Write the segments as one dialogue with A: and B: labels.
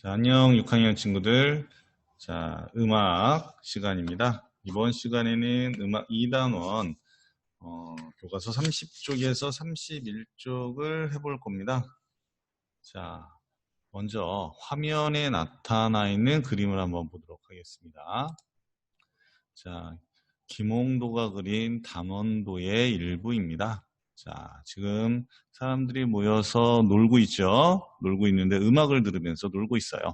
A: 자, 안녕 6학년 친구들. 자, 음악 시간입니다. 이번 시간에는 음악 2단원 어, 교과서 30쪽에서 31쪽을 해볼 겁니다. 자, 먼저 화면에 나타나 있는 그림을 한번 보도록 하겠습니다. 자, 김홍도가 그린 담원도의 일부입니다. 자, 지금 사람들이 모여서 놀고 있죠? 놀고 있는데 음악을 들으면서 놀고 있어요.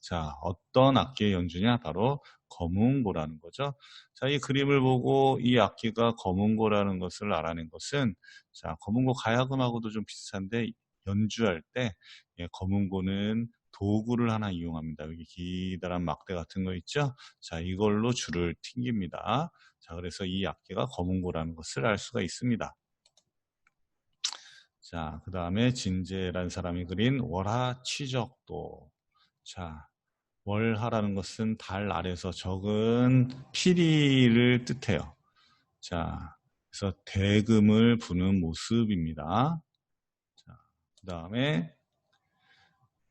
A: 자, 어떤 악기의 연주냐? 바로 검은고라는 거죠. 자, 이 그림을 보고 이 악기가 검은고라는 것을 알아낸 것은 자, 검은고 가야금하고도 좀 비슷한데 연주할 때 예, 검은고는 도구를 하나 이용합니다. 여기 기다란 막대 같은 거 있죠? 자, 이걸로 줄을 튕깁니다. 자, 그래서 이 악기가 검은고라는 것을 알 수가 있습니다. 자, 그 다음에 진재란 사람이 그린 월하 취적도. 자, 월하라는 것은 달 아래서 적은 피리를 뜻해요. 자, 그래서 대금을 부는 모습입니다. 자, 그 다음에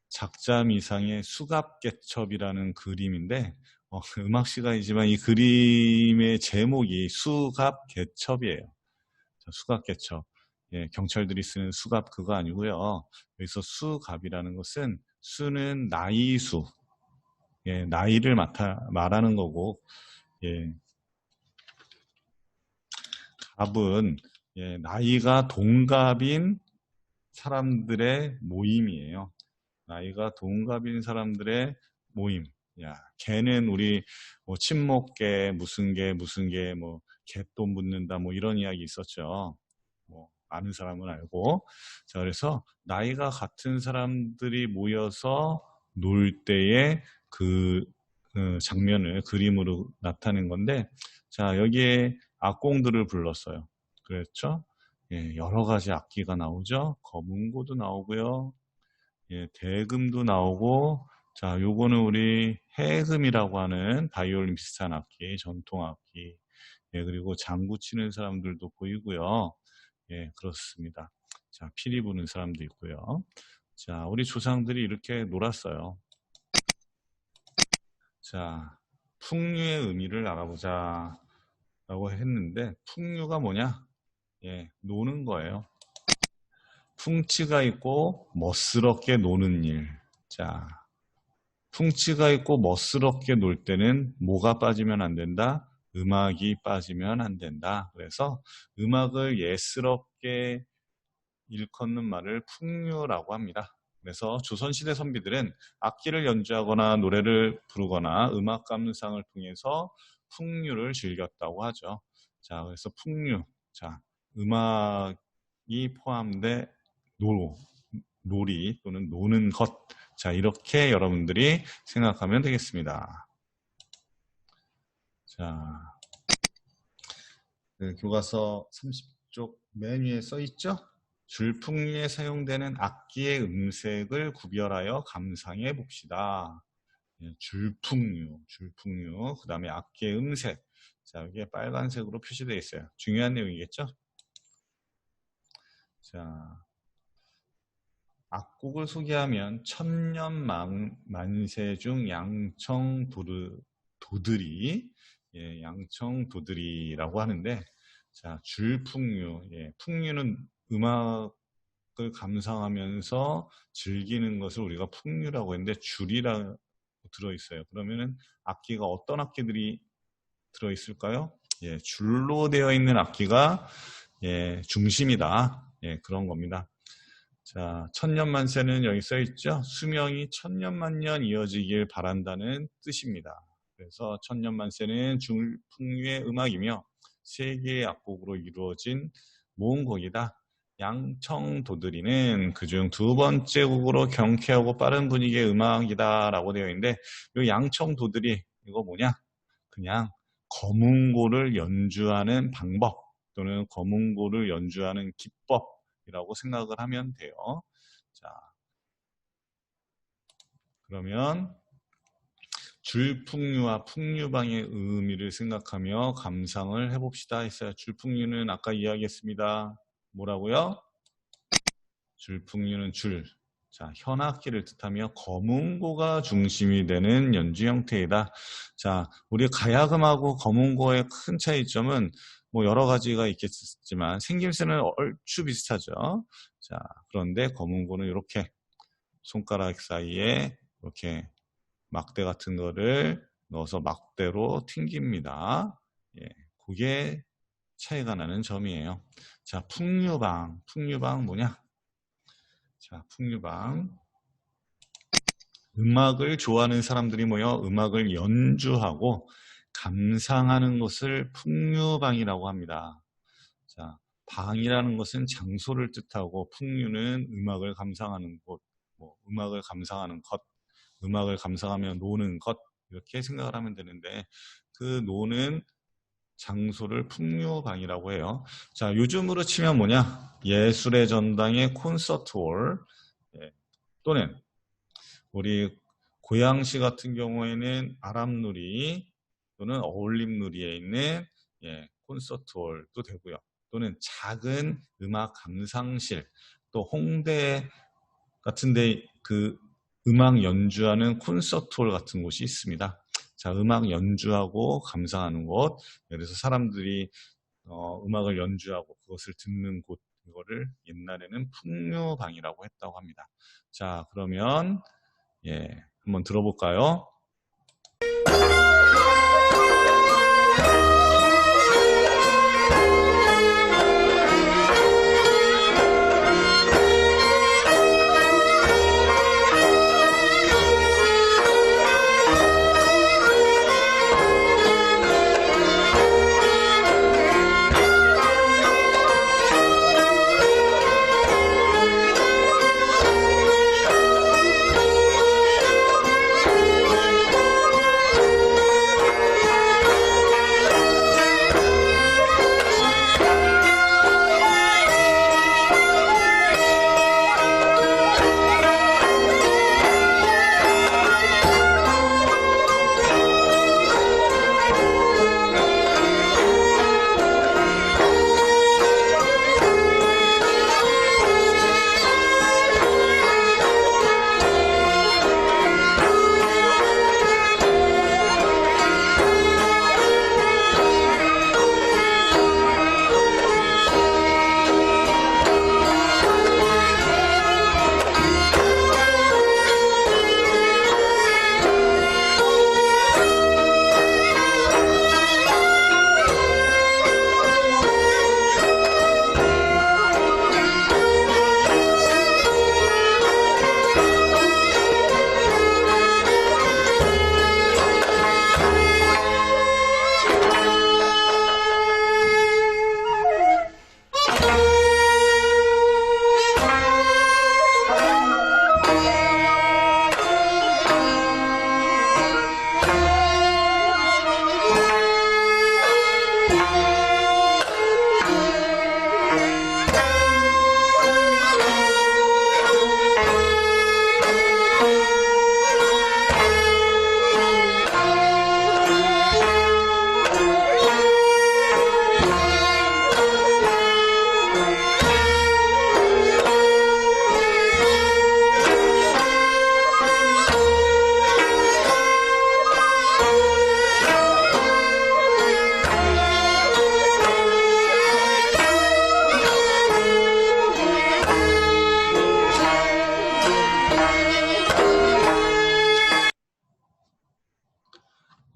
A: 작자 미상의 수갑개첩이라는 그림인데 어, 음악 시간이지만 이 그림의 제목이 수갑개첩이에요. 자, 수갑개첩. 예, 경찰들이 쓰는 수갑 그거 아니고요. 여기서 수갑이라는 것은 수는 나이 수, 예, 나이를 맡아, 말하는 거고, 예, 갑은 예, 나이가 동갑인 사람들의 모임이에요. 나이가 동갑인 사람들의 모임. 야, 개는 우리 뭐 친목개, 무슨 개, 무슨 개, 뭐 개돈 묻는다, 뭐 이런 이야기 있었죠. 뭐 아는 사람은 알고. 자, 그래서 나이가 같은 사람들이 모여서 놀 때의 그, 그 장면을 그림으로 나타낸 건데, 자, 여기에 악공들을 불렀어요. 그렇죠? 예, 여러 가지 악기가 나오죠. 검은고도 나오고요. 예, 대금도 나오고, 자, 요거는 우리 해금이라고 하는 바이올린 비슷한 악기, 전통 악기. 예, 그리고 장구 치는 사람들도 보이고요. 예, 그렇습니다. 자, 피리 부는 사람도 있고요. 자, 우리 조상들이 이렇게 놀았어요. 자, 풍류의 의미를 알아보자. 라고 했는데, 풍류가 뭐냐? 예, 노는 거예요. 풍치가 있고, 멋스럽게 노는 일. 자, 풍치가 있고, 멋스럽게 놀 때는 뭐가 빠지면 안 된다? 음악이 빠지면 안 된다. 그래서 음악을 예스럽게 일컫는 말을 풍류라고 합니다. 그래서 조선시대 선비들은 악기를 연주하거나 노래를 부르거나 음악 감상을 통해서 풍류를 즐겼다고 하죠. 자, 그래서 풍류. 자, 음악이 포함된 노, 놀이 또는 노는 것. 자, 이렇게 여러분들이 생각하면 되겠습니다. 자, 그 교과서 30쪽 맨 위에 써 있죠? 줄풍류에 사용되는 악기의 음색을 구별하여 감상해 봅시다. 예, 줄풍류, 줄풍류, 그 다음에 악기의 음색. 자, 여기에 빨간색으로 표시되어 있어요. 중요한 내용이겠죠? 자, 악곡을 소개하면 천년 만세 중 양청 도르, 도들이 예, 양청 도들이라고 하는데 자 줄풍류 예, 풍류는 음악을 감상하면서 즐기는 것을 우리가 풍류라고 했는데 줄이라 들어있어요. 그러면은 악기가 어떤 악기들이 들어있을까요? 예, 줄로 되어 있는 악기가 예, 중심이다. 예, 그런 겁니다. 자, 천년만세는 여기 써 있죠. 수명이 천년만년 이어지길 바란다는 뜻입니다. 그래서 천년만세는 중풍류의 음악이며 세 개의 악곡으로 이루어진 모음곡이다. 양청도들이는 그중 두 번째 곡으로 경쾌하고 빠른 분위기의 음악이다라고 되어 있는데 이 양청도들이 이거 뭐냐? 그냥 검은고를 연주하는 방법 또는 검은고를 연주하는 기법이라고 생각을 하면 돼요. 자, 그러면 줄풍류와 풍류방의 의미를 생각하며 감상을 해봅시다 했어요. 줄풍류는 아까 이야기했습니다. 뭐라고요? 줄풍류는 줄. 자, 현악기를 뜻하며 검은고가 중심이 되는 연주 형태이다. 자, 우리 가야금하고 검은고의 큰 차이점은 뭐 여러 가지가 있겠지만 생김새는 얼추 비슷하죠. 자, 그런데 검은고는 이렇게 손가락 사이에 이렇게 막대 같은 거를 넣어서 막대로 튕깁니다. 예, 그게 차이가 나는 점이에요. 자, 풍류방. 풍류방 뭐냐? 자, 풍류방. 음악을 좋아하는 사람들이 모여 음악을 연주하고 감상하는 것을 풍류방이라고 합니다. 자, 방이라는 것은 장소를 뜻하고 풍류는 음악을 감상하는 곳, 뭐 음악을 감상하는 것, 음악을 감상하며 노는 것 이렇게 생각을 하면 되는데 그 노는 장소를 풍류방이라고 해요. 자, 요즘으로 치면 뭐냐? 예술의 전당의 콘서트홀 예, 또는 우리 고양시 같은 경우에는 아람누리 또는 어울림누리에 있는 예, 콘서트홀도 되고요. 또는 작은 음악 감상실 또 홍대 같은 데 그 음악 연주하는 콘서트홀 같은 곳이 있습니다. 자, 음악 연주하고 감상하는 곳. 그래서 사람들이 어, 음악을 연주하고 그것을 듣는 곳, 이거를 옛날에는 풍류방이라고 했다고 합니다. 자, 그러면 예, 한번 들어볼까요?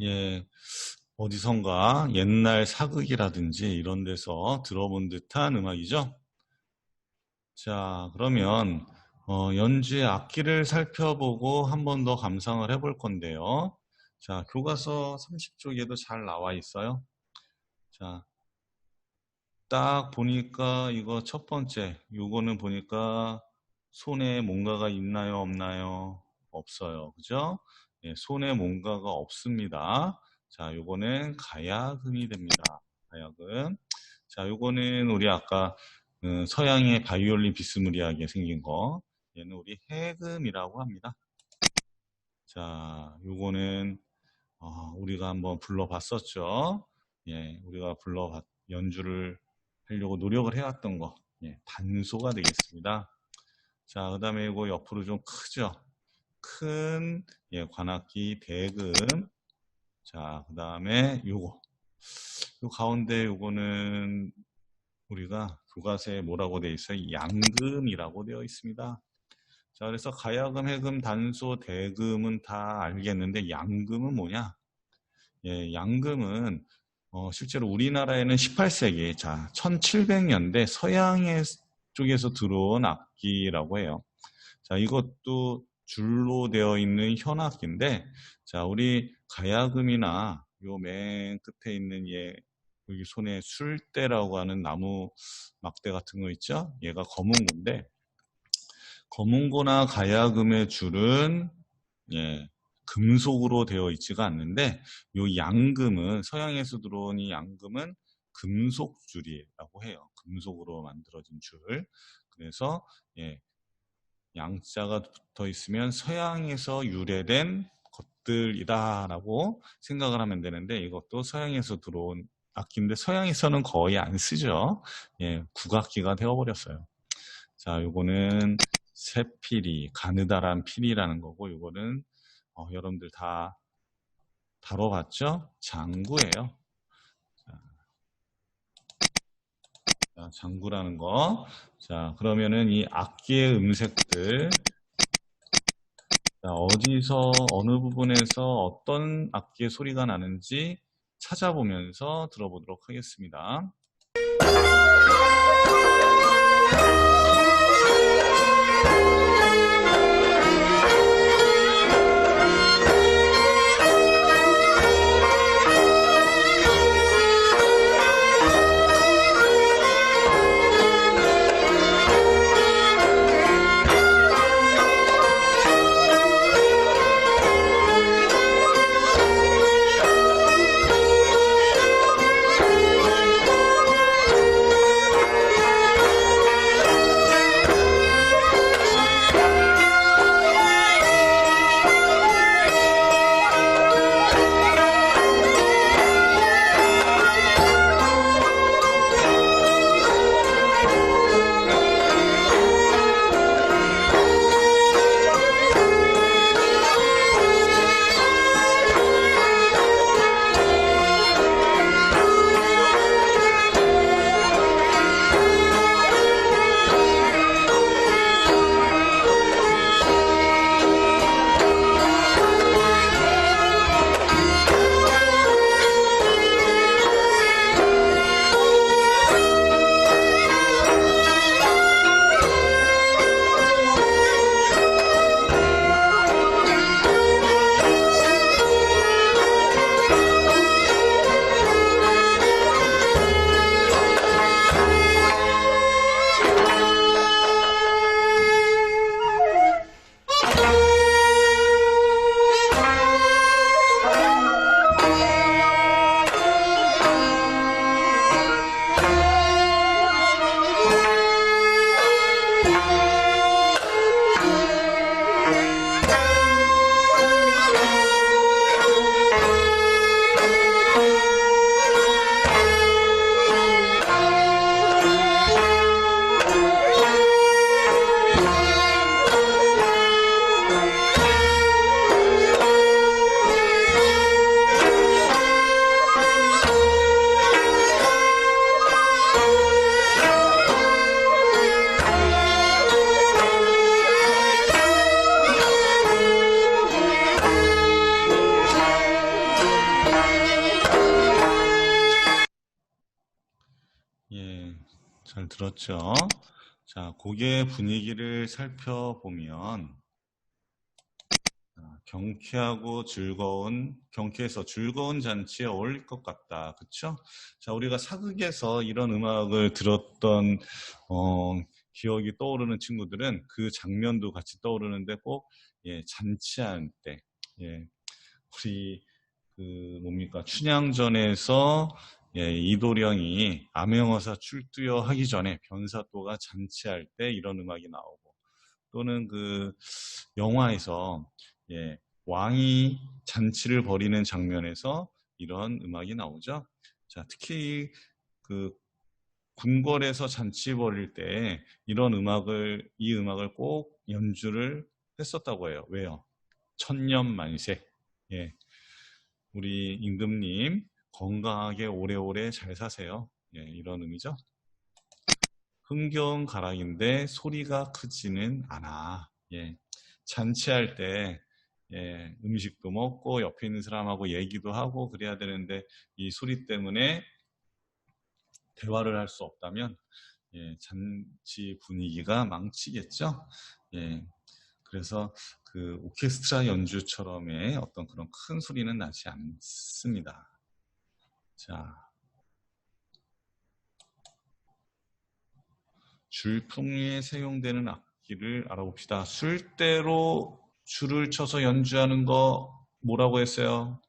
A: 예, 어디선가 옛날 사극이라든지 이런 데서 들어본 듯한 음악이죠. 자, 그러면 어, 연주의 악기를 살펴보고 한 번 더 감상을 해볼 건데요. 자, 교과서 30쪽에도 잘 나와 있어요. 자, 딱 보니까 이거 첫 번째, 요거는 보니까 손에 뭔가가 있나요, 없나요? 없어요. 그죠? 예, 손에 뭔가가 없습니다. 자, 요거는 가야금이 됩니다. 가야금. 자, 요거는 우리 아까 음, 서양의 바이올린 비스무리하게 생긴 거. 얘는 우리 해금이라고 합니다. 자, 요거는 어, 우리가 한번 불러봤었죠. 예, 우리가 불러 연주를 하려고 노력을 해왔던 거. 예, 단소가 되겠습니다. 자, 그 다음에 이거 옆으로 좀 크죠? 큰, 예, 관악기 대금. 자, 그 다음에 요거. 요 가운데 요거는 우리가 교과서에 뭐라고 되어 있어요? 양금이라고 되어 있습니다. 자, 그래서 가야금, 해금, 단소, 대금은 다 알겠는데 양금은 뭐냐? 예, 양금은 어, 실제로 우리나라에는 18세기, 자, 1700년대 서양의 쪽에서 들어온 악기라고 해요. 자, 이것도 줄로 되어 있는 현악기인데, 자, 우리 가야금이나 요 맨 끝에 있는 얘, 여기 손에 술대라고 하는 나무 막대 같은 거 있죠? 얘가 검은고인데, 검은고나 가야금의 줄은, 예, 금속으로 되어 있지가 않는데, 요 양금은, 서양에서 들어온 이 양금은 금속 줄이라고 해요. 금속으로 만들어진 줄. 그래서, 예, 양자가 붙어 있으면 서양에서 유래된 것들이다라고 생각을 하면 되는데 이것도 서양에서 들어온 악기인데 서양에서는 거의 안 쓰죠. 예, 국악기가 되어버렸어요. 자, 요거는 새피리, 가느다란 피리라는 거고 요거는 어, 여러분들 다 다뤄봤죠? 장구예요. 자, 장구라는 거. 자, 그러면은 이 악기의 음색들, 자, 어디서, 어느 부분에서 어떤 악기의 소리가 나는지 찾아보면서 들어보도록 하겠습니다. 곡의 분위기를 살펴보면, 아, 경쾌하고 즐거운, 경쾌해서 즐거운 잔치에 어울릴 것 같다. 그쵸? 자, 우리가 사극에서 이런 음악을 들었던, 어, 기억이 떠오르는 친구들은 그 장면도 같이 떠오르는데 꼭, 예, 잔치할 때, 예, 우리, 그, 뭡니까, 춘향전에서 예, 이도령이 암행어사 출두여 하기 전에 변사또가 잔치할 때 이런 음악이 나오고 또는 그 영화에서 예, 왕이 잔치를 벌이는 장면에서 이런 음악이 나오죠. 자, 특히 그 궁궐에서 잔치 벌일 때 이런 음악을 이 음악을 꼭 연주를 했었다고 해요. 왜요? 천년 만세. 예. 우리 임금님 건강하게 오래오래 잘 사세요. 예, 이런 의미죠. 흥겨운 가락인데 소리가 크지는 않아. 예. 잔치할 때 예, 음식도 먹고 옆에 있는 사람하고 얘기도 하고 그래야 되는데 이 소리 때문에 대화를 할 수 없다면 예, 잔치 분위기가 망치겠죠. 예, 그래서 그 오케스트라 연주처럼의 어떤 그런 큰 소리는 나지 않습니다. 자, 줄풍에 사용되는 악기를 알아봅시다. 술대로 줄을 쳐서 연주하는 거 뭐라고 했어요?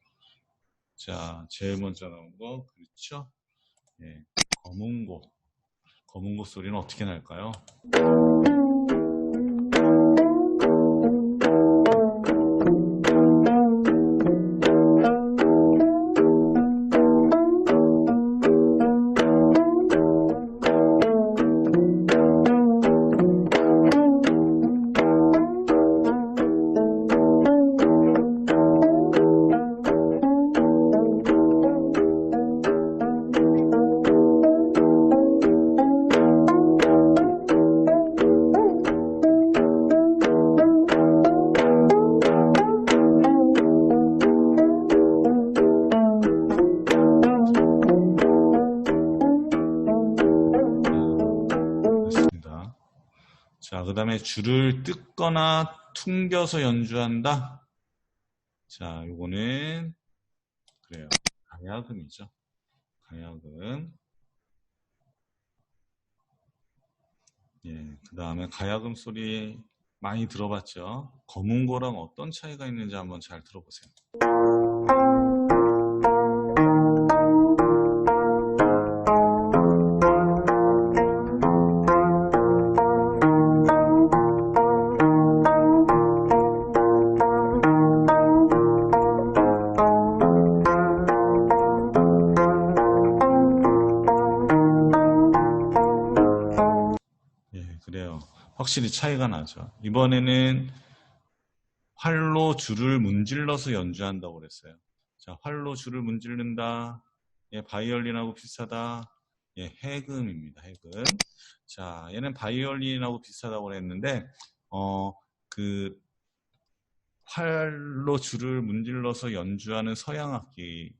A: 자, 제일 먼저 나온 거 그렇죠? 예, 검은고. 검은고 소리는 어떻게 날까요? 줄을 뜯거나 퉁겨서 연주한다. 자, 요거는 그래요. 가야금이죠. 가야금. 예, 그 다음에 가야금 소리 많이 들어봤죠? 검은 거랑 어떤 차이가 있는지 한번 잘 들어보세요. 확실히 차이가 나죠. 이번에는 활로 줄을 문질러서 연주한다고 그랬어요. 자, 활로 줄을 문질른다. 예, 바이올린하고 비슷하다. 예, 해금입니다. 해금. 자, 얘는 바이올린하고 비슷하다고 그랬는데, 어, 그, 활로 줄을 문질러서 연주하는 서양 악기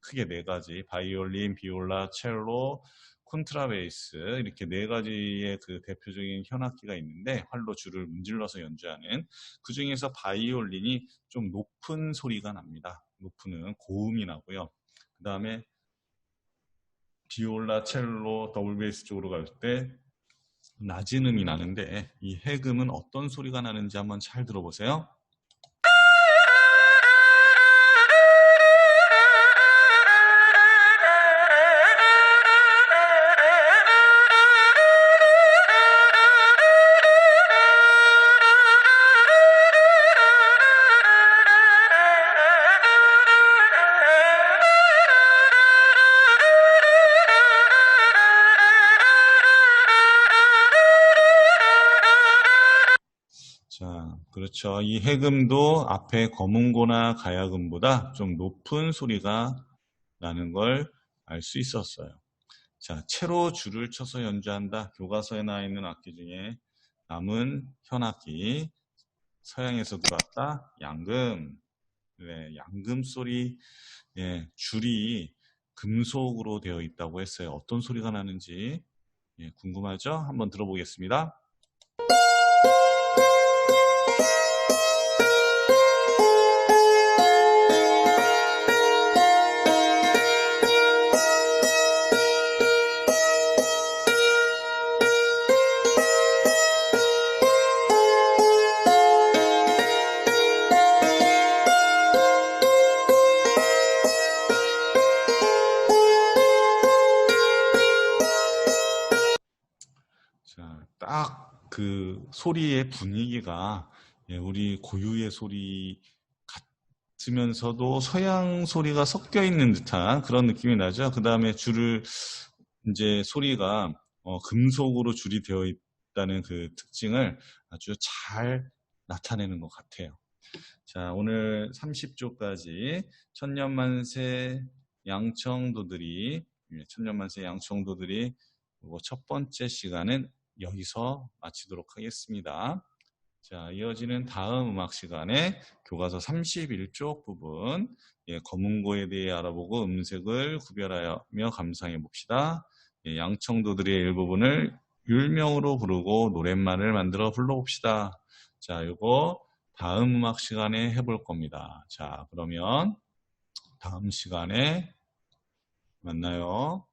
A: 크게 네 가지, 바이올린, 비올라, 첼로, 콘트라베이스 이렇게 네 가지의 그 대표적인 현악기가 있는데 활로 줄을 문질러서 연주하는 그 중에서 바이올린이 좀 높은 소리가 납니다. 높은 고음이 나고요. 그 다음에 비올라, 첼로, 더블 베이스 쪽으로 갈 때 낮은 음이 나는데 이 해금은 어떤 소리가 나는지 한번 잘 들어보세요. 그렇죠. 이 해금도 앞에 검은고나 가야금보다 좀 높은 소리가 나는 걸 알 수 있었어요. 자, 채로 줄을 쳐서 연주한다. 교과서에 나와 있는 악기 중에 남은 현악기. 서양에서 들어왔다. 양금. 네, 양금 소리. 예, 줄이 금속으로 되어 있다고 했어요. 어떤 소리가 나는지 예, 궁금하죠? 한번 들어보겠습니다. 소리의 분위기가 예, 우리 고유의 소리 같으면서도 서양 소리가 섞여 있는 듯한 그런 느낌이 나죠. 그 다음에 줄을 이제 소리가 어, 금속으로 줄이 되어 있다는 그 특징을 아주 잘 나타내는 것 같아요. 자, 오늘 30조까지 천년만세 양청도들이 예, 천년만세 양청도들이 요거 첫 번째 시간은 여기서 마치도록 하겠습니다. 자, 이어지는 다음 음악 시간에 교과서 31쪽 부분 예, 검은고에 대해 알아보고 음색을 구별하며 감상해 봅시다. 예, 양청도들의 일부분을 율명으로 부르고 노랫말을 만들어 불러봅시다. 자, 요거 다음 음악 시간에 해볼 겁니다. 자, 그러면 다음 시간에 만나요.